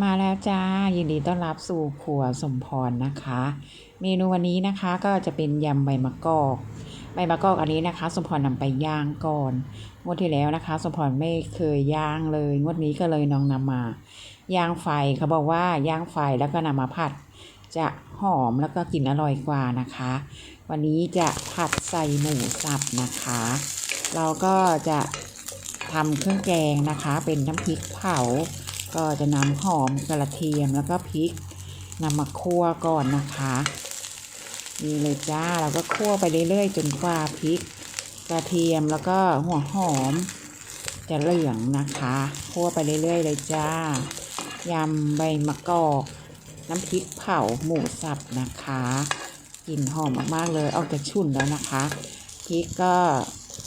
มาแล้วจ้า ยินดีต้อนรับสู่ครัวสมพรนะคะ เมนูวันนี้นะคะก็จะเป็นยำใบมะกอก ใบมะกอกอันนี้นะคะ สมพรนำไปย่างก่อนงวดที่แล้วนะคะ สมพรไม่เคยย่างเลยงวดนี้ก็เลยน้องนำมา ย่างไฟเขาบอกว่าย่างไฟแล้วก็นำมาผัด จะหอมแล้วก็กลิ่นอร่อยกว่านะคะ วันนี้จะผัดใส่หมูสับนะคะ เราก็จะทำเครื่องแกงนะคะ เป็นน้ำพริกเผา ก็จะนำหอมกระเทียมแล้วก็พริกนำมาคั่วก่อนนะคะนี่เลยจ้าเราก็คั่วไปเรื่อยๆ จนกว่าพริก กระเทียมแล้วก็หัวหอม จะเหลืองนะคะคั่วไปเรื่อยๆ เลยจ้ายำใบมะกอกน้ำพริกเผาหมูสับนะคะกลิ่นหอมมากๆเลยออกจากชุ่นแล้วนะคะพริกก็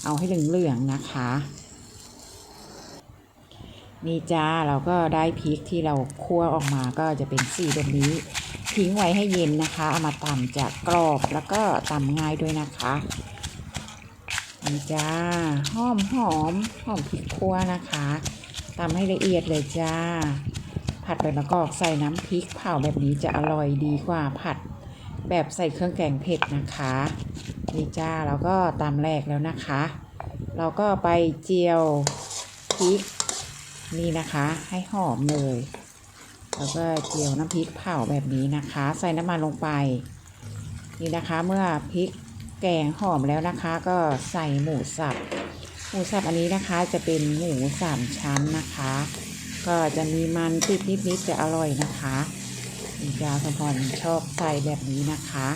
เอาให้เหลืองๆนะคะ นี่จ้าเราก็ได้พริกที่เราคั่วออกมาก็จะเป็นสีแบบนี้ ทิ้งไว้ให้เย็นนะคะ เอามาตำจะกรอบแล้วก็ตำง่ายด้วยนะคะนี่จ้าหอมหอมหอมพริกคั่วนะคะตำให้ละเอียดเลยจ้า ผัดใบมะกอกใส่น้ำพริกเผาแบบนี้จะอร่อยดีกว่าผัดแบบใส่เครื่องแกงเผ็ดนะคะนี่จ้าเราก็ตำแรกแล้วนะคะ เราก็ไปเจียวพริก นี่นะคะ ให้หอมเลย แล้วก็เจียวน้ำพริกเผาแบบนี้นะคะ ใส่น้ำมันลงไป นี่นะคะเมื่อพริกแกงหอมแล้วนะคะ ก็ใส่หมูสับหมูสับอันนี้นะคะจะเป็นหมูสามชั้นนะคะ ก็จะมีมันติดนิดๆจะอร่อยนะคะนี่จาสมพรชอบใส่แบบนี้นะคะ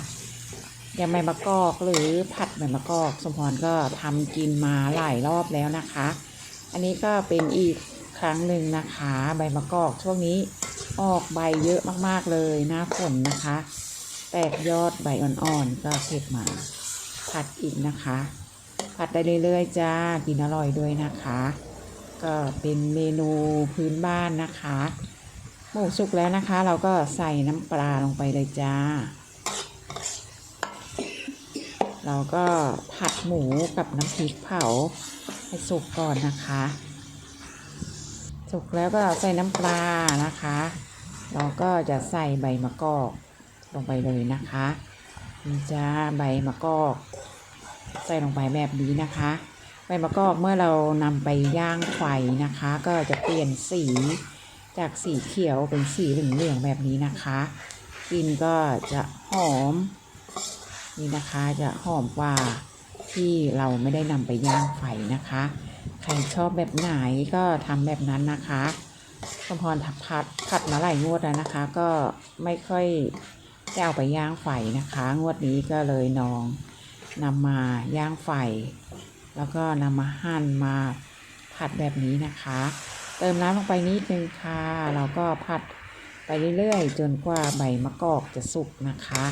ยำใบมะกอกหรือผัดใบมะกอก สมพรก็ทำกินมาหลายรอบแล้วนะคะ อันนี้ก็เป็นอีก ครั้งหนึ่งนะคะ ใบมะกอกช่วงนี้ออกใบเยอะมากๆเลยหน้าฝนนะคะ แตกยอดใบอ่อนๆก็เก็บมาผัดอีกนะคะ ผัดได้เรื่อยๆจ้ากินอร่อยด้วยนะคะ ก็เป็นเมนูพื้นบ้านนะคะหมูสุกแล้วนะคะ เราก็ใส่น้ำปลาลงไปเลยจ้า เราก็ผัดหมูกับน้ำพริกเผาให้สุกก่อนนะคะ สุกแล้วก็ใส่น้ำปลานะคะ เราก็จะใส่ใบมะกอกลงไปเลยนะคะนี่จ้าใบมะกอก ใส่ลงไปแบบนี้นะคะ ใบมะกอกเมื่อเรานำไปย่างไฟนะคะ ก็จะเปลี่ยนสีจากสีเขียวเป็นสีเหลืองๆแบบนี้นะคะกลิ่นก็จะหอมนี่นะคะจะหอมกว่าที่เราไม่ได้นำไปย่างไฟนะคะ รชอบแบบไหนก็ทำแบบนั้นนะคะสมพรทับพัดผัดมาหลายงวดแล้วนะคะ ก็ไม่ค่อยได้เอาไปย่างไฟนะคะ งวดนี้ก็เลยนองนำมาย่างไฟ แล้วก็นำมาหั่นมาผัดแบบนี้นะคะ เติมน้ำลงไปนิดนึงค่ะเราก็ผัดไปเรื่อยๆ จนกว่าใบมะกอกจะสุกนะคะ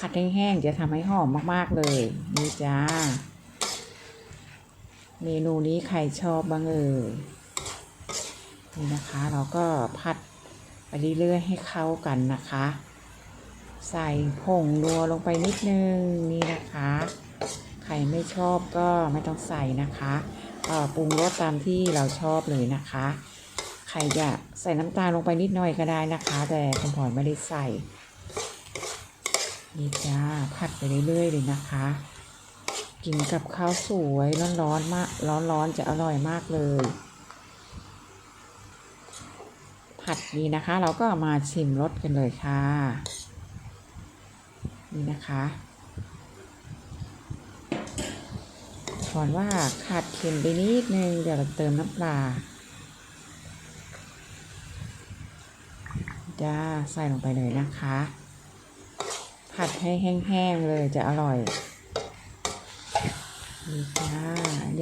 ผัดแห้งๆจะทำให้หอมมากๆเลยนี่จ้า เมนูนี้ใครชอบบ้างเอ่ยนี่นะคะ เราก็ผัดไปเรื่อยๆให้เข้ากันนะคะ ใส่ผงนัวลงไปนิดนึงนี่นะคะ ใครไม่ชอบก็ไม่ต้องใส่นะคะก็ปรุงรสตามที่เราชอบเลยนะคะ ใครจะใส่น้ำตาลลงไปนิดหน่อยก็ได้นะคะ แต่คุณพรไม่ได้ใส่นี่จ้าผัดไปเรื่อยๆเลยนะคะ กินกับข้าวสวยร้อนๆมากร้อนๆจะอร่อยมากเลย ผัดนี้นะคะ เราก็มาชิมรสกันเลยค่ะ นี่นะคะก่อนว่าขาดเค็มไปนิดนึงเดี๋ยวเราเติมน้ำปลาจ้าใส่ลงไปเลยนะคะ ผัดให้แห้งๆเลยจะอร่อย นี่จ้า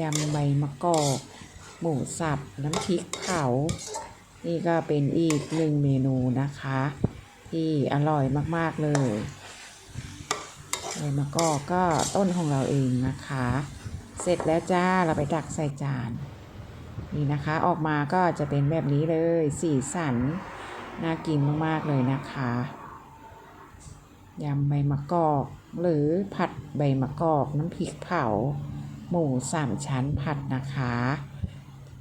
ยำใบมะกอกหมูสับน้ำพริกเผา นี่ก็เป็นอีกหนึ่งเมนูนะคะ ที่อร่อยมากๆเลยใบมะกอกก็ต้นของเราเองนะคะ เสร็จแล้วจ้าเราไปตักใส่จานนี่นะคะออกมาก็จะเป็นแบบนี้เลยสีสันน่ากินมากๆเลยนะคะยำใบมะกอก หรือผัดใบมะกอกน้ำพริกเผา หมูสามชั้นผัดนะคะ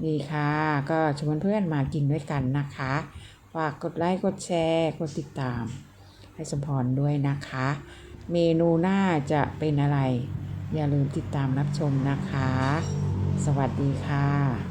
นี่ค่ะ ก็ชวนเพื่อนมากินด้วยกันนะคะฝากกดไลค์กดแชร์กดติดตาม ให้สมพรด้วยนะคะ เมนูหน้าจะเป็นอะไร อย่าลืมติดตามรับชมนะคะ สวัสดีค่ะ